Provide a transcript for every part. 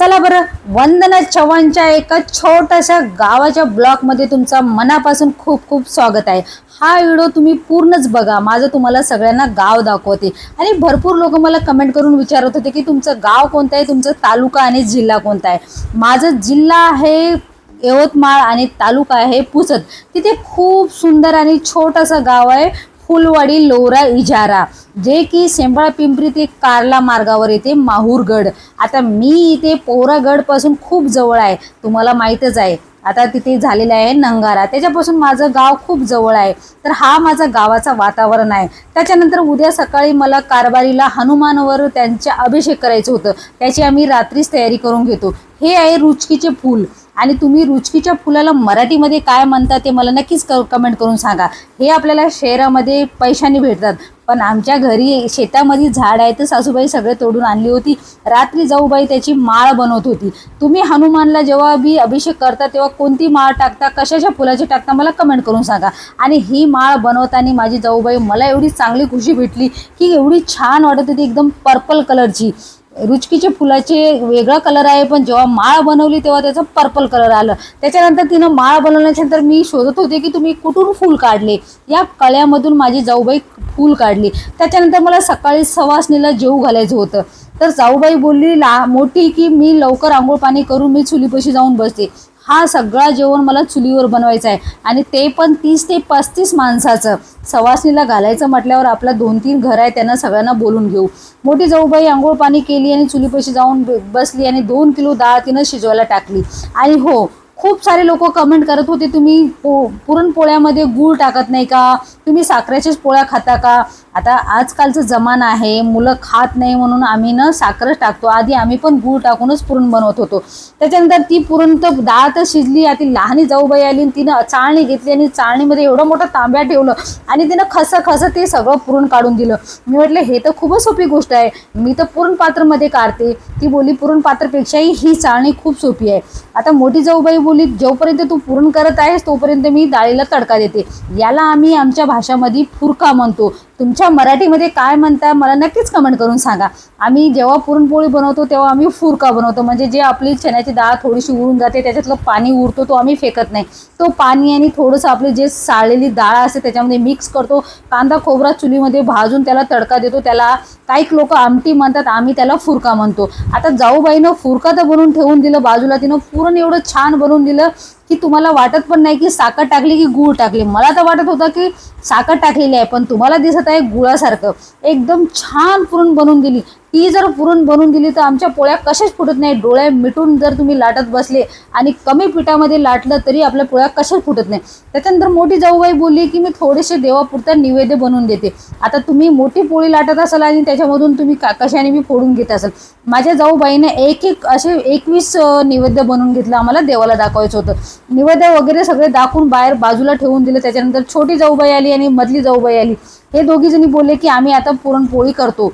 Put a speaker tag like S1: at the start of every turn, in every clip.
S1: चला बरं वंदना चव्हाणच्या एका छोट्याशा गावाच्या ब्लॉकमध्ये तुमचा मनापासून खूप खूप स्वागत आहे. हा व्हिडिओ तुम्ही पूर्णच बघा माझं तुम्हाला सगळ्यांना गाव दाखवते. आणि भरपूर लोक मला कमेंट करून विचारत होते की तुमचं गाव कोणतं आहे तुमचं तालुका आणि जिल्हा कोणता आहे? माझं जिल्हा आहे यवतमाळ आणि तालुका आहे पुसद. तिथे खूप सुंदर आणि छोटंसं गाव आहे. फुलवाडी लोरा इजारा जे की सेंबळा पिंपरी ते कारला मार्गावर येते माहूरगड. आता मी इथे पोरागडपासून खूप जवळ आहे तुम्हाला माहीतच आहे. आता तिथे झालेलं आहे नंगारा. त्याच्यापासून माझं गाव खूप जवळ आहे. तर हा माझा गावाचा वातावरण आहे. त्याच्यानंतर उद्या सकाळी मला कारभारीला हनुमानवर त्यांचे अभिषेक करायचं होतं. त्याची आम्ही रात्रीच तयारी करून घेतो. हे आहे रुचकीचे फूल. आणि तुम्ही रुचकीच्या फुलाला मराठीमध्ये काय म्हणता ते मला नक्कीच क कमेंट करून सांगा. हे आपल्याला शहरामध्ये पैशाने भेटतात. पण आमच्या घरी शेतामध्ये झाड आहे तर सासूबाई सगळे तोडून आणली होती. रात्री जाऊबाई त्याची माळ बनवत होती. तुम्ही हनुमानला जेव्हा बी अभिषेक करता तेव्हा कोणती माळ टाकता? कशाच्या फुलाची टाकता मला कमेंट करून सांगा. आणि ही माळ बनवताना माझी जाऊबाई मला एवढी चांगली खुशी भेटली की एवढी छान वाटत होती. एकदम पर्पल कलरची रुचकीचे फुलाचे वेगळा कलर आहे पण जेव्हा माळ बनवली तेव्हा त्याचं पर्पल कलर आलं. त्याच्यानंतर तिनं माळ बनवल्याच्या नंतर मी शोधत होते की तुम्ही कुठून फूल काढले? या कळ्यामधून माझी जाऊबाई फूल काढली. त्याच्यानंतर मला सकाळी सवासणीला जेऊ घालायचं होतं. तर जाऊबाई बोलली ला मोठी की मी लवकर आंघोळ पाणी करून मी चुलीपाशी जाऊन बसते. हा सगळा जेवण मला चुलीवर बनवायचं आहे. आणि ते पण तीस ते पस्तीस माणसाचं. सवासणीला घालायचं म्हटल्यावर आपला दोन तीन घर आहे त्यांना सगळ्यांना बोलून घेऊ. मोठी जाऊबाई आंघोळ पाणी केली आणि चुलीपाशी जाऊन ब- बसली आणि दोन किलो डाळ तिनं शिजवायला टाकली. आणि हो खूप सारे लोक कमेंट करत होते तुम्ही पो पुरणपोळ्यामध्ये गूळ टाकत नाही का? तुम्ही साखरेच्याच पोळ्या खाता का? आता आजकालचं जमाना आहे मुलं खात नाही म्हणून आम्ही ना साखरच टाकतो. आधी आम्ही पण गूळ टाकूनच पुरण बनवत होतो. त्याच्यानंतर ती पुरण तर डाळ तर शिजली आधी लहानी जाऊबाई आली आणि तिनं चाळणी घेतली आणि चाळणीमध्ये एवढं मोठं तांब्या ठेवलं आणि तिनं खसं खसं ते सगळं पुरण काढून दिलं. मी म्हटलं हे तर खूपच सोपी गोष्ट आहे. मी तर पुरण पात्रमध्ये काढते. ती बोली पुरण पात्रपेक्षाही ही चाळणी खूप सोपी आहे. आता मोठी जाऊबाई बोली जोपर्यंत तू पुरण करत आहेस तोपर्यंत मी डाळीला तडका देते. याला आम्ही आमच्या भाषामध्ये फुरका म्हणतो. तुमच्या मराठीमध्ये काय म्हणता मला नक्कीच कमेंट करून सांगा. आम्ही जेव्हा पुरणपोळी बनवतो तेव्हा आम्ही फुरका बनवतो. म्हणजे जे आपली चण्याची डाळ थोडीशी उरून जाते त्याच्यातलं पाणी उरतो तो आम्ही फेकत नाही. तो पाणी आणि थोडंसं आपली जे साळलेली डाळ असते त्याच्यामध्ये मिक्स करतो. कांदा खोबरा चुलीमध्ये भाजून त्याला तडका देतो. त्याला काही लोक आमटी म्हणतात आम्ही त्याला फुरका म्हणतो. आता जाऊबाईनं फुरका तर बनवून ठेवून दिलं बाजूला तिनं पुरण एवढं छान बनवून दिलं. की तुम्हाला वाटत पण नाही की साखर टाकली की गूळ टाकली. मला तर वाटत होतं की साखर टाकलेली आहे पण तुम्हाला दिसत आहे गुळासारखं. एकदम छान पुरण बनवून दिली ती जर पुरण बनवून दिली तर आमच्या पोळ्या कशाच फुटत नाही. डोळे मिटून जर तुम्ही लाटत बसले आणि कमी पिठामध्ये लाटलं तरी आपल्या पोळ्या कशाच फुटत नाही. त्याच्यानंतर मोठी जाऊबाई बोलली की मी थोडेसे देवापुरता निवेद्य बनवून देते. आता तुम्ही मोठी पोळी लाटत असाल आणि त्याच्यामधून तुम्ही का कशाने मी फोडून घेत असाल. माझ्या जाऊबाईने एक एक असे एकवीस निवेद्य बनवून घेतलं आम्हाला देवाला दाखवायचं होतं. निवेद्य वगैरे सगळे दाखवून बाहेर बाजूला ठेवून दिलं. त्याच्यानंतर छोटी जाऊबाई आली आणि मधली जाऊबाई आली. हे दोघी जणी बोलले की आम्ही आता पुरणपोळी करतो.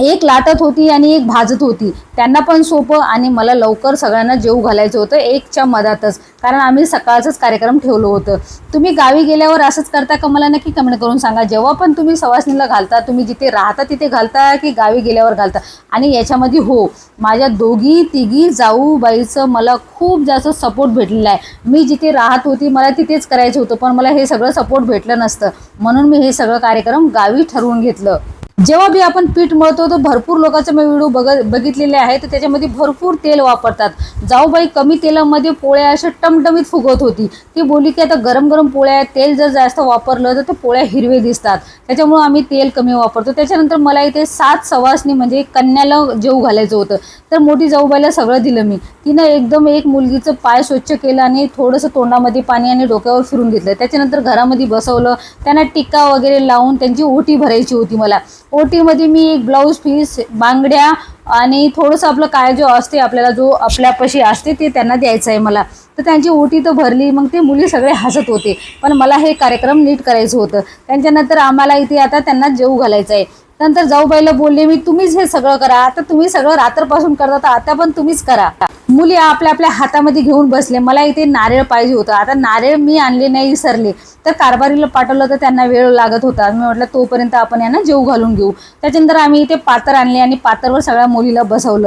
S1: एक लाटत होती आणि एक भाजत होती. त्यांना पण सोपं आणि मला लवकर सगळ्यांना जेऊ घालायचं होतं एकच्या मधातच. कारण आम्ही सकाळचंच कार्यक्रम ठेवलं होतं. तुम्ही गावी गेल्यावर असंच करता का? मला नक्की कमेंट करून सांगा. जेव्हा पण तुम्ही सवासणीला घालता तुम्ही जिथे राहता तिथे घालता की गावी गेल्यावर घालता? आणि याच्यामध्ये हो माझ्या दोघी तिघी जाऊबाईचं मला खूप जास्त सपोर्ट भेटलेला आहे. मी जिथे राहत होती मला तिथेच करायचं होतं पण मला हे सगळं सपोर्ट भेटलं नसतं. म्हणून मी हे सगळं कार्यक्रम गावी ठरवून घेतलं. जेव्हा बी आपण पीठ मळतो तर भरपूर लोकांचे मी व्हिडिओ बघ बघितलेले आहे तर त्याच्यामध्ये भरपूर तेल वापरतात. जाऊबाई कमी तेलामध्ये पोळ्या अशा टमटमीत फुगवत होती. ती बोली की आता गरम गरम पोळ्या तेल जर जास्त वापरलं तर ते पोळ्या हिरवे दिसतात. त्याच्यामुळं आम्ही तेल कमी वापरतो. त्याच्यानंतर मला इथे सात सवासनी म्हणजे कन्याला जेऊ घालायचं होतं. तर मोठी जाऊबाईला सगळं दिलं मी. तिनं एकदम एक मुलगीचं पाय स्वच्छ केलं आणि थोडंसं तोंडामध्ये पाणी आणि डोक्यावर फिरून घेतलं. त्याच्यानंतर घरामध्ये बसवलं. त्यांना टिक्का वगैरे लावून त्यांची ओटी भरायची होती मला. ओटीमध्ये मी एक ब्लाऊज पीस बांगड्या आणि थोडंसं आपलं काय जो असते आपल्याला जो आपल्यापाशी असते ते त्यांना द्यायचं आहे मला. तर त्यांची ओटी तर भरली मग ते मुली सगळे हसत होते. पण मला हे कार्यक्रम नीट करायचं होतं. त्यांच्यानंतर आम्हाला इथे आता त्यांना जेऊ घालायचं आहे. नंतर जाऊबाईला बोलले मी तुम्हीच हे सगळं करा. आता तुम्ही सगळं रात्रपासून करता तर आता पण तुम्हीच करा. मुली आपल्या आपल्या हातामध्ये घेऊन बसले मला इथे नारळ पाहिजे होतं. आता नारळ मी आणले नाही विसरले. तर कारभारीला पाठवलं तर त्यांना वेळ लागत होता. मी म्हटलं तोपर्यंत आपण यांना जेव घालून घेऊ. त्याच्यानंतर आम्ही इथे पातर आणले आणि पातरवर सगळ्या मुलीला बसवलं.